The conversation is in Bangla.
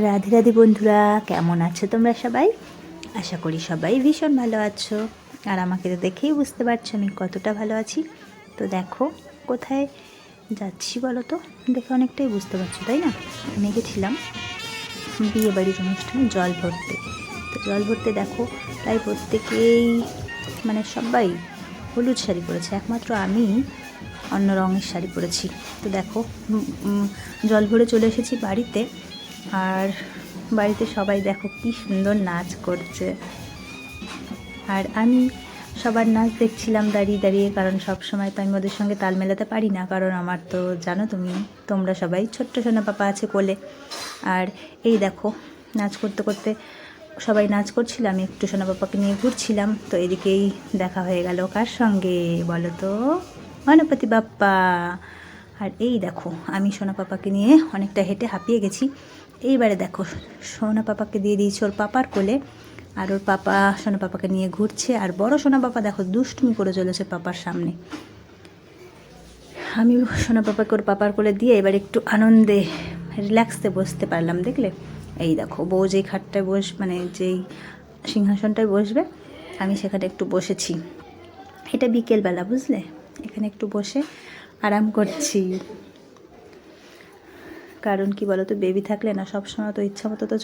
রাধে রাধে বন্ধুরা, কেমন আছো তোমরা সবাই? আশা করি সবাই ভীষণ ভালো আছো। আর আমাকে তো দেখেই বুঝতে পারছ আমি কতটা ভালো আছি। তো দেখো, কোথায় যাচ্ছি বলো তো দেখে অনেকটাই বুঝতে পারছ, তাই না? আমি গেছিলাম বিয়ে বাড়ির অনুষ্ঠানে জল ভরতে। তো জল ভরতে দেখো, প্রায় প্রত্যেকেই মানে সবাই হলুদ শাড়ি পরেছে। একমাত্র আমি অন্য রঙের শাড়ি পরেছি। তো দেখো জল ভরে চলে এসেছি বাড়িতে। আর বাড়িতে সবাই দেখো কি সুন্দর নাচ করছে। আর আমি সবার নাচ দেখছিলাম দাঁড়িয়ে দাঁড়িয়ে, কারণ সব সময় তো আমি ওদের সঙ্গে তাল মেলাতে পারি না, কারণ আমার তো জানো তুমি, তোমরা সবাই ছোট্ট সোনা পাপা আছে কোলে। আর এই দেখো, নাচ করতে করতে সবাই নাচ করছিল, আমি একটু সোনা পাপাকে নিয়ে ঘুরছিলাম, তো এদিকেই দেখা হয়ে গেল কার সঙ্গে বলো তো? গণপতি বাপ্পা। আর এই দেখো, আমি সোনা পাপাকে নিয়ে অনেকটা হেঁটে হাঁপিয়ে গেছি। এইবারে দেখো, সোনা পাপাকে দিয়ে দিয়েছি ওর পাপার কোলে, আর ওর পাপা সোনা পাপাকে নিয়ে ঘুরছে, আর বড় সোনা পাপা দেখো দুষ্টুমি করে চলেছে পাপার সামনে। আমি সোনা পাপাকে ওর পাপার কোলে দিয়ে এবার একটু আনন্দে রিল্যাক্সে বসতে পারলাম, দেখলে? এই দেখো, বউ যেই খাটটায় বস মানে যেই সিংহাসনটায় বসবে, আমি সেখানে একটু বসেছি। এটা বিকেলবেলা, বুঝলে? এখানে একটু বসে আরাম করছি। কারণ কি বলতো বেবি থাকলে না সবসময় তো ইচ্ছা মতো তো